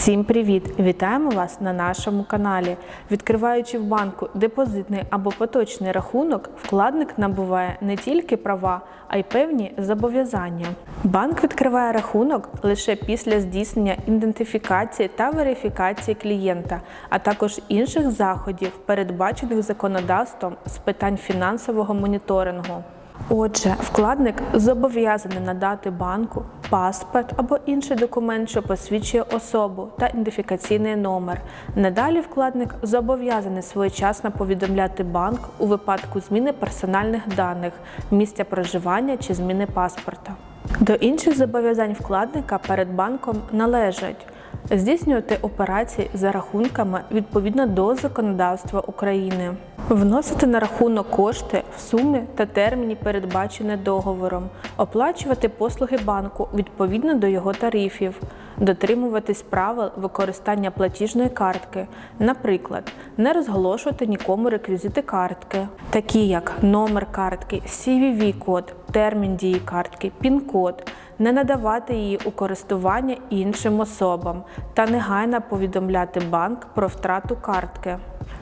Всім привіт! Вітаємо вас на нашому каналі. Відкриваючи в банку депозитний або поточний рахунок, вкладник набуває не тільки права, а й певні зобов'язання. Банк відкриває рахунок лише після здійснення ідентифікації та верифікації клієнта, а також інших заходів, передбачених законодавством з питань фінансового моніторингу. Отже, вкладник зобов'язаний надати банку паспорт або інший документ, що посвідчує особу та ідентифікаційний номер. Надалі вкладник зобов'язаний своєчасно повідомляти банк у випадку зміни персональних даних, місця проживання чи зміни паспорта. До інших зобов'язань вкладника перед банком належать здійснювати операції за рахунками відповідно до законодавства України, вносити на рахунок кошти в сумі та терміні, передбачені договором, оплачувати послуги банку відповідно до його тарифів, дотримуватись правил використання платіжної картки, наприклад, не розголошувати нікому реквізити картки, такі як номер картки, CVV-код, термін дії картки, пін-код, не надавати її у користування іншим особам та негайно повідомляти банк про втрату картки.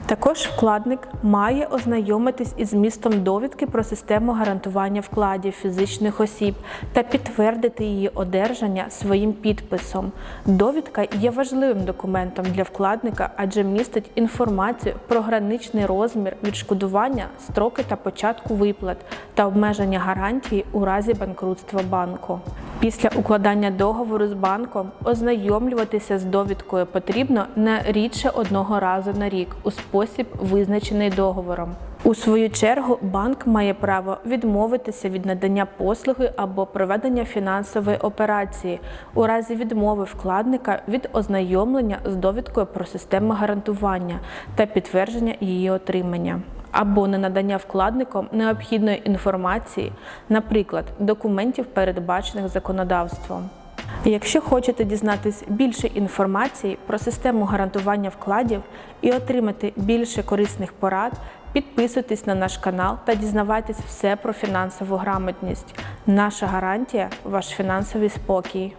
Також вкладник має ознайомитись із змістом довідки про систему гарантування вкладів фізичних осіб та підтвердити її одержання своїм підписом. Довідка є важливим документом для вкладника, адже містить інформацію про граничний розмір відшкодування, строки та початку виплат та обмеження гарантії у разі банкрутства банку. Після укладання договору з банком ознайомлюватися з довідкою потрібно не рідше одного разу на рік у спосіб, визначений договором. У свою чергу банк має право відмовитися від надання послуги або проведення фінансової операції у разі відмови вкладника від ознайомлення з довідкою про систему гарантування та підтвердження її отримання. Або ненадання вкладником необхідної інформації, наприклад, документів, передбачених законодавством. Якщо хочете дізнатись більше інформації про систему гарантування вкладів і отримати більше корисних порад, підписуйтесь на наш канал та дізнавайтесь все про фінансову грамотність. Наша гарантія ваш фінансовий спокій.